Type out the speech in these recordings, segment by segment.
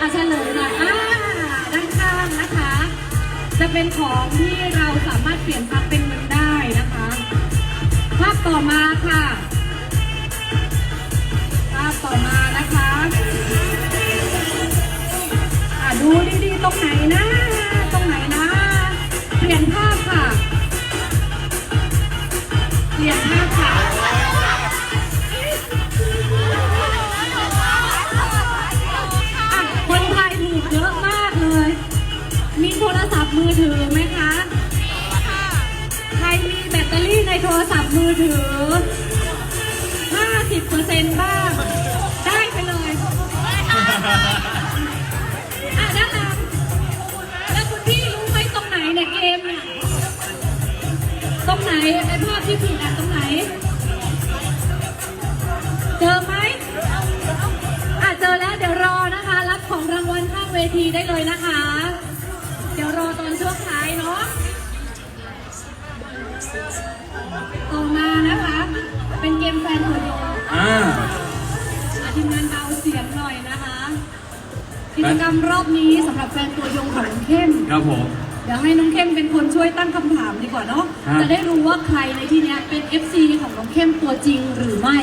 อะเฉลยหน่อยอ่าด้านข้างนะคะ จะเป็นของที่เราสามารถเปลี่ยนทรัพย์เป็นเงินได้นะคะ ภาพต่อมาค่ะ ภาพต่อมานะคะอะดูดีๆตรงไหนนะ ตรงไหนนะ เปลี่ยนภาพค่ะ เปลี่ยนภาพค่ะ รี่ในโทรศัพท์มือถือ 50%บ้าง ได้ไปเลยอะด้านหลังแล้วคุณพี่รู้ไหมตรงไหนเนี่ยเกมเนี่ย ตรงไหนไอ้ภาพที่ผิดอะตรงไหน เจอไหมอะเจอแล้วเดี๋ยวรอนะคะ รับของรางวัลข้างเวทีได้เลยนะคะ เดี๋ยวรอตอนช่วงท้ายเนาะ ต่อมานะคะ เป็นเกมแฟนตัวยงอ่าอะทีมงานเบาเสียงหน่อยนะคะ กิจกรรมรอบนี้สำหรับแฟนตัวยงของน้องเข้ม ครับผม เดี๋ยวให้น้องเข้มเป็นคนช่วยตั้งคำถามดีกว่าเนาะ ครับ จะได้รู้ว่าใครในที่เนี้ยเป็น FC ของน้องเข้มตัวจริงหรือไม่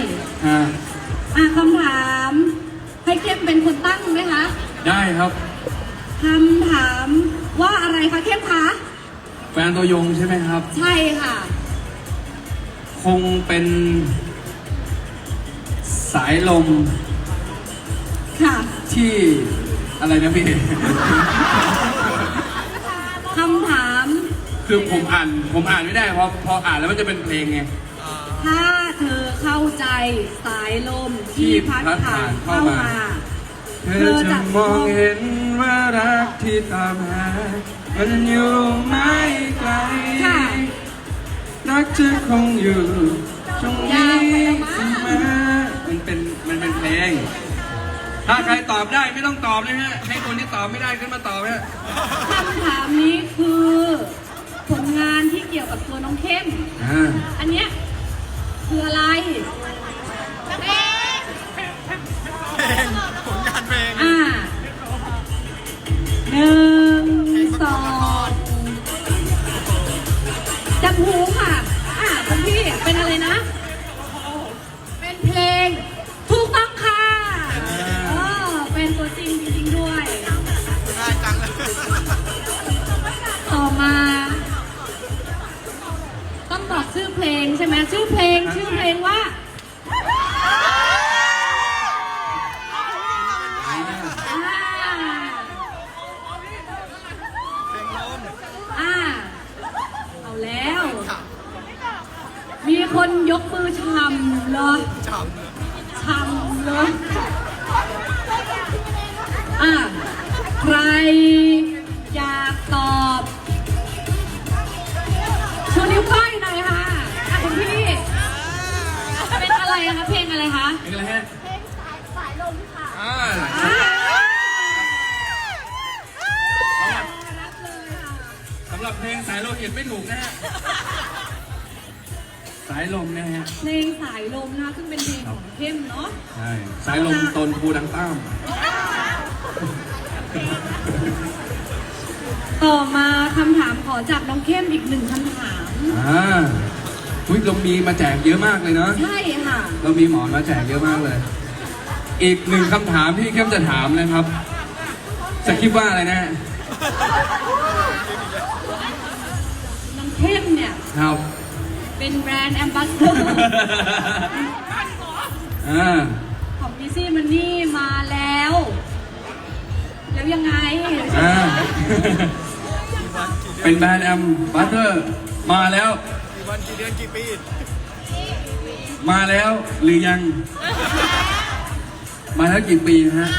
อ่าอะคำถามให้เข้มเป็นคนตั้งไหมคะ ได้ครับ คำถามว่าอะไรคะเข้มคะ แฟนตัวยงใช่ไหมครับ ใช่ค่ะ คงเป็น สายลมค่ะที่อะไรนะพี่ คำถาม คือผมอ่านผมอ่านไม่ได้เพราะพออ่านแล้วมันจะเป็นเพลงไง ถ้าเธอเข้าใจสายลมที่พัดผ่านเข้ามา เธอจะมองเห็นว่ารักที่ตามหา มันอยู่ไม่ไกลค่ะรักจะคงอยู่ตรงยานี้วไปแล้วมั้งเสมอมันเป็นมันเป็นเพลง ถ้าใครตอบได้ไม่ต้องตอบเลยฮะ ให้คนที่ตอบไม่ได้ขึ้นมาตอบฮะคำถามนี้คือผลงานที่เกี่ยวกับตัวน้องเข้มอ่าอันเนี้ยคืออะไร หูค่ะ อ่าคุณพี่เป็นอะไรนะ เป็นเพลงถูกต้องค่ะเออเป็นตัวจริงจริงๆด้วย ง่ายจังเลยต่อมา ต้องบอกชื่อเพลงใช่ไหมชื่อเพลงชื่อเพลงว่า คนยกมือชำเหรอจำเลยชำเหรออ่าใครอยากตอบชูนิ้วก้อยหน่อยค่ะอะคุณพี่ เป็นอะไรอะคะเพลงอะไรคะเป็นอะไรฮะอ่าอ่าสำหรับเพลงสายลมเห็นไม่ถูกนะฮะ สายลมนะฮะ เพลงสายลมนะซึ่งเป็นเพลงของเข้มเนาะใช่ สายลมตนภูดังต้าม ต่อมาคำถามขอจากน้องเข้มอีกหนึ่งคำถาม อ่าอุ้ยเรามีมาแจกเยอะมากเลยเนาะ ใช่ค่ะ เรามีหมอนมาแจกเยอะมากเลย อีกหนึ่งคำถามที่เข้มจะถามนะครับ จะคิดว่าอะไรนะน้องเข้มเนี่ย ครับ เป็นแบรนด์แอมบาสเดอร์อ่าของดิซี่มันนี่มาแล้ว แล้วยังไงอ่าเป็นแบรนด์แอมบัตเตอร์มาแล้ว กี่วันกี่เดือนกี่ปี มาแล้วหรือยัง มาแล้วกี่ปีฮะ